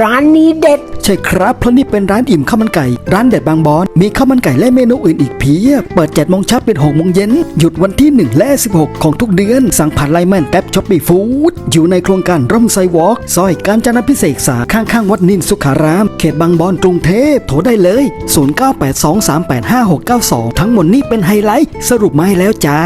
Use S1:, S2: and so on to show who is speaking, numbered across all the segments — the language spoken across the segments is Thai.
S1: ร้านนี้เด็ด
S2: ใช่ครับเพราะนี่เป็นร้านอิ่มข้าวมันไก่ ร้านเด็ดบางบอน มีข้าวมันไก่และเมนูอื่นอีกเพียบเปิด7โมงเช้าปิด6โมงเย็น หยุดวันที่ 1 และ 16 ของทุกเดือน สั่งผ่านไลน์แมนแท็บช้อปปี้ฟู้ดอยู่ในโครงการร่มไซวอล์กซอยการจนาพิเศษกษาข้างๆวัดนินสุขาราม เขตบางบอนกรุงเทพโทรได้เลย 0982385692 ทั้งหมดนี้เป็นไฮไลท์สรุปมาให้แล้วจ้า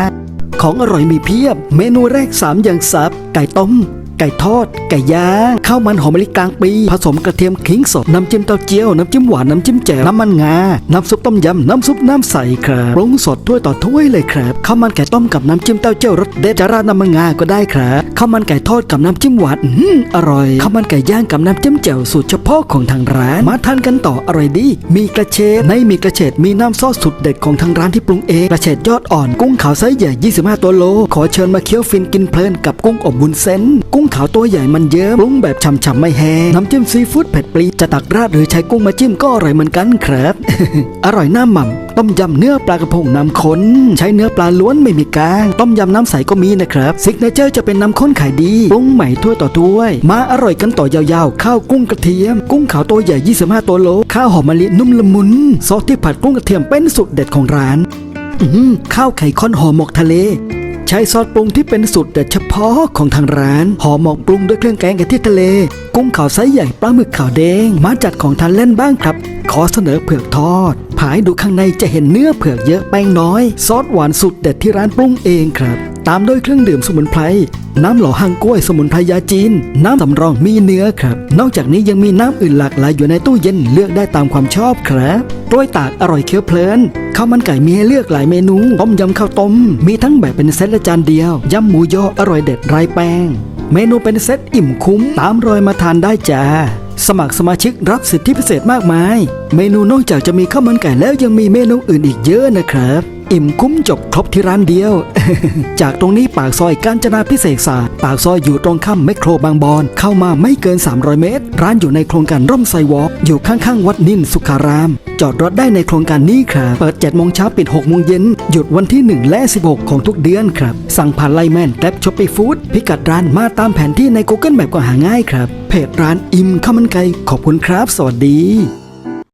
S2: ของอร่อยมีเพียบ เมนูแรก 3 อย่างสับ ไก่ต้ม ไก่ทอด ไก่ย่าง ข้าวมันหอมมะลิกลางปี ผสมกระเทียมขิงสด น้ำจิ้มเต้าเจี้ยว น้ำจิ้มหวาน น้ำจิ้มแจ่ว น้ำมันงา น้ำซุปต้มยำ น้ำซุปน้ำใสครับปรุงสดถ้วยต่อถ้วยเลยครับ ข้าวมันไก่ต้มกับน้ำจิ้มเต้าเจี้ยวรสเด็ดจะราดน้ำมันงาก็ได้ครับ ข้าวมันไก่ทอดกับน้ำจิ้มหวานอื้อหือร่อย ข้าวมันไก่ย่างกับน้ำจิ้มแจ่วสูตรเฉพาะของทางร้าน มาทานกันต่ออร่อยดี มีกระเฉดในมีกระเฉดมีน้ำซอสสุดเด็ดของทางร้านที่ปรุงเอง กระเฉดยอดอ่อน กุ้งขาวไซส์ใหญ่ 25 ตัวโล ขอเชิญมาเคี้ยวฟินกินเพลินกับกุ้งอบบุญเส้นกุ้งขาวตัวใหญ่มันเยิ้มปรุงแบบฉ่ำๆไม่แห้งน้ำจิ้มซีฟู้ดเผ็ดปรีจะตักราดหรือใช้กุ้งมาจิ้มก็อร่อยเหมือนกันครับ อร่อยหน้าหม่ำต้มยำเนื้อปลากระพงน้ำข้นใช้เนื้อปลาล้วนไม่มีกลางต้มยำน้ำใสก็มีนะครับซิกเนเจอร์จะเป็นน้ำข้นขายดีปรุงใหม่ถ้วยต่อถ้วย มาอร่อยกันต่อยาวๆ ข้าวกุ้งกระเทียม กุ้งขาวตัวใหญ่ 25 ตัวโล ข้าวหอมมะลินุ่มละมุนซอสที่ผัดกุ้งกระเทียมเป็นสุดเด็ดของร้านข้าวไข่ข้นห่อหมกทะเล ช้ซอสปรุงที่เป็นสูตรเด็ดเฉพาะของทางร้านห่อหมกปรุงด้วยเครื่องแกงกะทิทะเลกุ้งขาวไซส์ใหญ่ปลาหมึกขาวแดง มาจัดของทานเล่นบ้างครับ ขอเสนอเผือกทอด ผายดูข้างในจะเห็นเนื้อเผือกเยอะแป้งน้อย ซอสหวานสุดเด็ดที่ร้านปรุงเองครับ ตามด้วยเครื่องดื่มสมุนไพร น้ำหล่อหางกล้วยสมุนไพรยาจีน น้ำสำรองมีเนื้อครับ นอกจากนี้ยังมีน้ำอื่นหลากหลายอยู่ในตู้เย็นเลือกได้ตามความชอบครับกล้วยตากอร่อยเคี้ยวเพลินข้าวมันไก่มีให้เลือกหลายเมนูต้มยำข้าวต้มมีทั้งแบบเป็นเซตและจานเดียวยำหมูยออร่อยเด็ดไร้แป้ง เมนูเป็นเซตอิ่มคุ้ม ตามรอยมาทานได้จ้า สมัครสมาชิกรับสิทธิพิเศษมากมาย เมนูนอกจากจะมีข้าวมันไก่แล้วยังมีเมนูอื่นอีกเยอะนะครับ อิ่มคุ้มจบครบที่ร้านเดียว จากตรงนี้ปากซอยกาญจนาพิเศษศาสตร์ปากซอยอยู่ตรงข้ามแมคโครบางบอน เข้ามาไม่เกิน 300 เมตร ร้านอยู่ในโครงการร่มไซวอล์กอยู่ข้างๆ วัดนินสุขาราม จอดรถได้ในโครงการนี้ครับเปิด7โมงเช้าปิด6โมงเย็นหยุดวันที่ 1 และ 16 ของทุกเดือนครับ สั่งผ่านไลน์แมนแกร็บช้อปปี้ฟู้ดพิกัดร้านมาตามแผนที่ใน Google Map ก็หาง่ายครับเพจร้านอิ่มข้าวมันไก่ขอบคุณครับ สวัสดี